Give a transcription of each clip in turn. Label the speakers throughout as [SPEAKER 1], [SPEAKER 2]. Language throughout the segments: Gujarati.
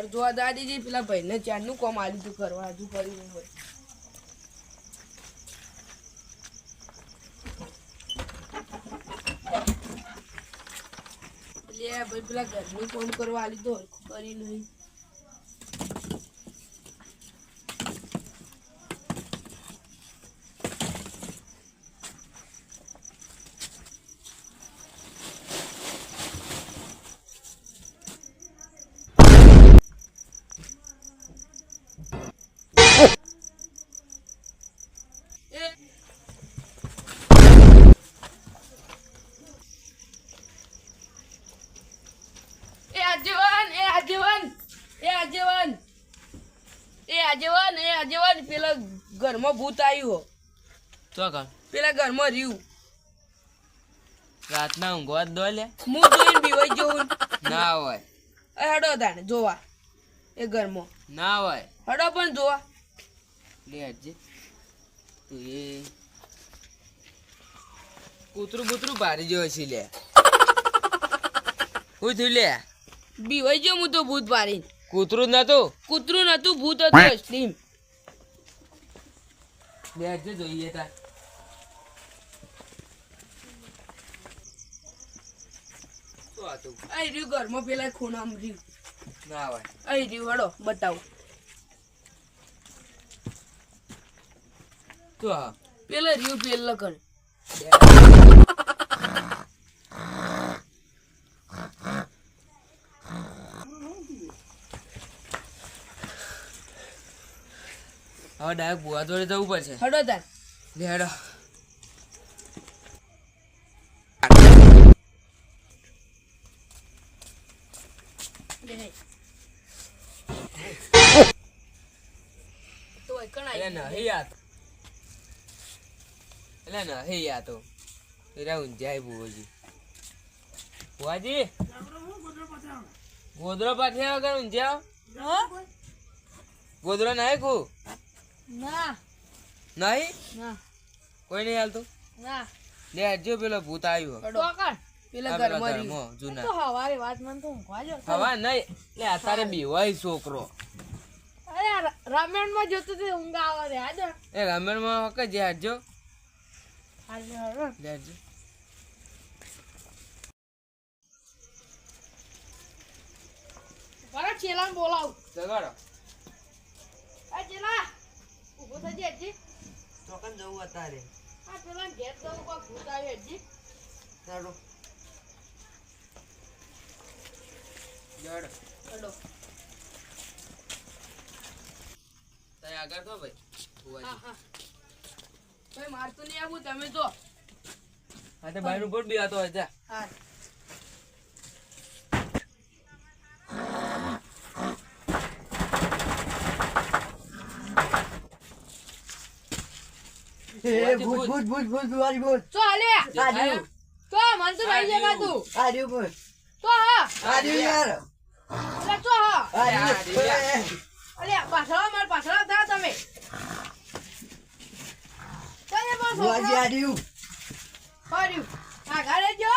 [SPEAKER 1] ઘર જોવા દાદીજી પેલા ભાઈને ચારનું કોમ આલી તું કરવા હજુ કરી નહીં હોય. એટલે ભાઈ પેલા ઘરનું કોમ કરવા આલી તો કરી નહીં એ એ આજીવન એ આજીવન એ આજીવન એ આજીવન આજેવા ને પેલા ઘરમાં ભૂત આવ્યું હો
[SPEAKER 2] તો કર
[SPEAKER 1] પેલા ઘરમાં રહ્યું.
[SPEAKER 2] રાતના ઊંઘવા જ દો લે.
[SPEAKER 1] હું જોઈને બીવાઈ જોઉં.
[SPEAKER 2] ના હોય.
[SPEAKER 1] એ હડો તાને જોવા. એ ઘરમાં.
[SPEAKER 2] ના હોય.
[SPEAKER 1] હડો પણ જોવા.
[SPEAKER 2] લે હજી. તું એ કૂતરું બૂતરું ભારી જેવો છે લે. હું થયું લે.
[SPEAKER 1] બીવાઈ ગયો હું તો ભૂત પાડીને
[SPEAKER 2] કૂતરું નતું?
[SPEAKER 1] કૂતરું નતું ભૂત હતું અસલીમ
[SPEAKER 2] લે જોઈએ તાર.
[SPEAKER 1] રહ્યું ઘરમાં પેલા ખૂણામાં રહ્યું.
[SPEAKER 2] ના ભાઈ
[SPEAKER 1] અહીં રહ્યું હડો બતાવો.
[SPEAKER 2] તો
[SPEAKER 1] પેલા રહ્યું પેલા કર
[SPEAKER 2] હવે ડાયરેક્ટ બુઆ જોડે જવું પડશે.
[SPEAKER 1] હડો તાર.
[SPEAKER 2] લે હડો.
[SPEAKER 1] તો
[SPEAKER 2] એરા ઊંઝાય ગોદરો પાઠ્યા
[SPEAKER 1] ના.
[SPEAKER 2] નહીં?
[SPEAKER 1] ના.
[SPEAKER 2] કોઈ નહીં હાલતું?
[SPEAKER 1] ના.
[SPEAKER 2] લે હજો પેલો ભૂત આવ્યો.
[SPEAKER 1] હડો પેલા ઘરમાં
[SPEAKER 2] જૂના.
[SPEAKER 1] હવારે વાત મન તો ઊંઘવા જો.
[SPEAKER 2] હવા નહીં. લે અત્યારે બીવાય છોકરો.
[SPEAKER 1] અરે રામાયણમાં જોતો તે ઊંઘ આવે રે આજે
[SPEAKER 2] એ રામેણમાં હકે જે હજો
[SPEAKER 1] આજે હડો બરા ચેલાન બોલાવ.
[SPEAKER 2] જગાડો.
[SPEAKER 1] આ ચેલા. ઊભો થજે હજી?
[SPEAKER 2] ચોકન જવું અત્યારે?
[SPEAKER 1] આ પેલા ઘેર જવું કોઈ ભૂત આવે હજી?
[SPEAKER 2] ચાલો. જડ
[SPEAKER 1] હડો
[SPEAKER 2] તઈ આગળ તો ભાઈ
[SPEAKER 1] ભાઈ મારતું નહીં આવું તમે તો
[SPEAKER 2] હા તે ભાઈ ઉપર બી આતો હોય જા.
[SPEAKER 1] હા.
[SPEAKER 3] એ ભૂત ભૂત? ભૂત ભૂત વાળી ભૂત
[SPEAKER 1] તો હાલે.
[SPEAKER 2] દેખાય?
[SPEAKER 1] તો મન તો લઈ જવા તું
[SPEAKER 3] આર્યું ભૂત.
[SPEAKER 1] તો હા.
[SPEAKER 3] આર્યું યાર
[SPEAKER 1] એટલે તો હા.
[SPEAKER 3] આર્યું
[SPEAKER 1] અલે પાછળ માર પાછળ થા તમે. તને પણ
[SPEAKER 3] ભુવાજી
[SPEAKER 1] છોકરો.
[SPEAKER 3] આર્યું
[SPEAKER 1] કર્યું જો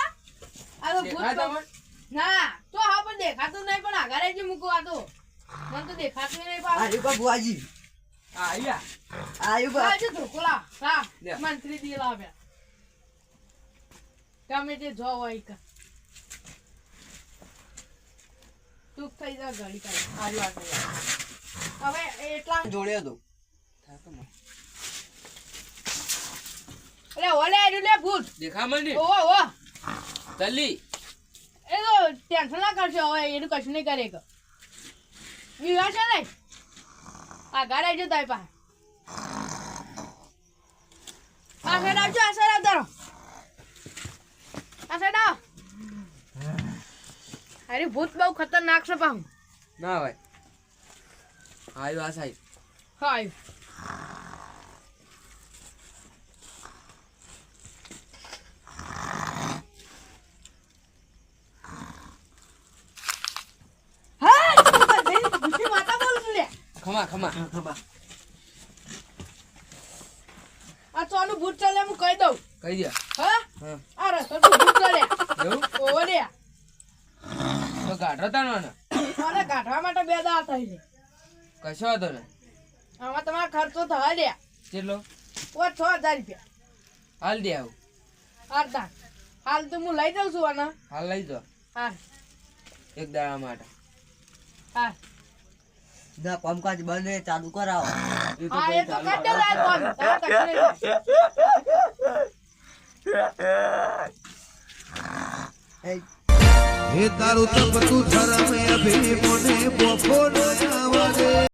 [SPEAKER 1] આ તો ભૂત ના તો હા પણ દેખાતું નહીં પણ આગળ જ મૂકો આ તો. મને તો દેખાતું નહીં પાછું.
[SPEAKER 3] આર્યું કા ભુવાજી
[SPEAKER 2] હા
[SPEAKER 1] મંત્રી દી લાવ્યા. ગમે તે જો હોય કે તું થઈ જા કાઢ હવે એટલા
[SPEAKER 3] જોડ્યો તો
[SPEAKER 1] એટલે ઓલે આવ્યું લે ભૂત.
[SPEAKER 2] દેખા
[SPEAKER 1] ઓહો ઓહો
[SPEAKER 2] તલ્લી.
[SPEAKER 1] એ તો ટેન્શન ના કરશો હવે એનું કશું નહીં કરે કે વિવાહ છે ને? આ ગાડ આવજો તારી પાસે આ સાઈડ આવજો આ સાઈડ આવતારો આ સાઈડ આવ. અરે ભૂત બહુ ખતરનાક છે પાહું.
[SPEAKER 2] ના ભાઈ આવ્યો આ સાઈડ
[SPEAKER 1] હા આવ્યું છું લે
[SPEAKER 2] ખમા ખમા.
[SPEAKER 3] ખબર
[SPEAKER 1] આ ચોનું ભૂત ચાલે હું કહી દઉં.
[SPEAKER 2] કહી દે.
[SPEAKER 1] હા? આ રસ્તો ભૂત ચાલે.
[SPEAKER 2] એવું?
[SPEAKER 1] ઓવો લે.
[SPEAKER 2] તો ગાઢો તાનો ને
[SPEAKER 1] મને કાઢવા માટે બે દાડા થઈ છે.
[SPEAKER 2] કશો હતો ને
[SPEAKER 1] આમાં તમારો ખર્ચો થવા દે.
[SPEAKER 2] કેટલો?
[SPEAKER 1] ઓ છ હજાર રૂપિયા.
[SPEAKER 2] હાલ દે આવું.
[SPEAKER 1] અડધા હાલ તો હું લઈ જાઉં છું આના.
[SPEAKER 2] હાલ લઈ જાઓ.
[SPEAKER 1] હા
[SPEAKER 2] એક દાડા માટે
[SPEAKER 1] હા
[SPEAKER 3] ના કામકાજ બંધ ચાલુ કરાવો.
[SPEAKER 2] એ તો
[SPEAKER 1] તો કરી દેવું આ કોણ તારા તકલીફ
[SPEAKER 3] એ
[SPEAKER 4] હે તારું તપતું ધર્મ અભિમોને બોફો નો આવરે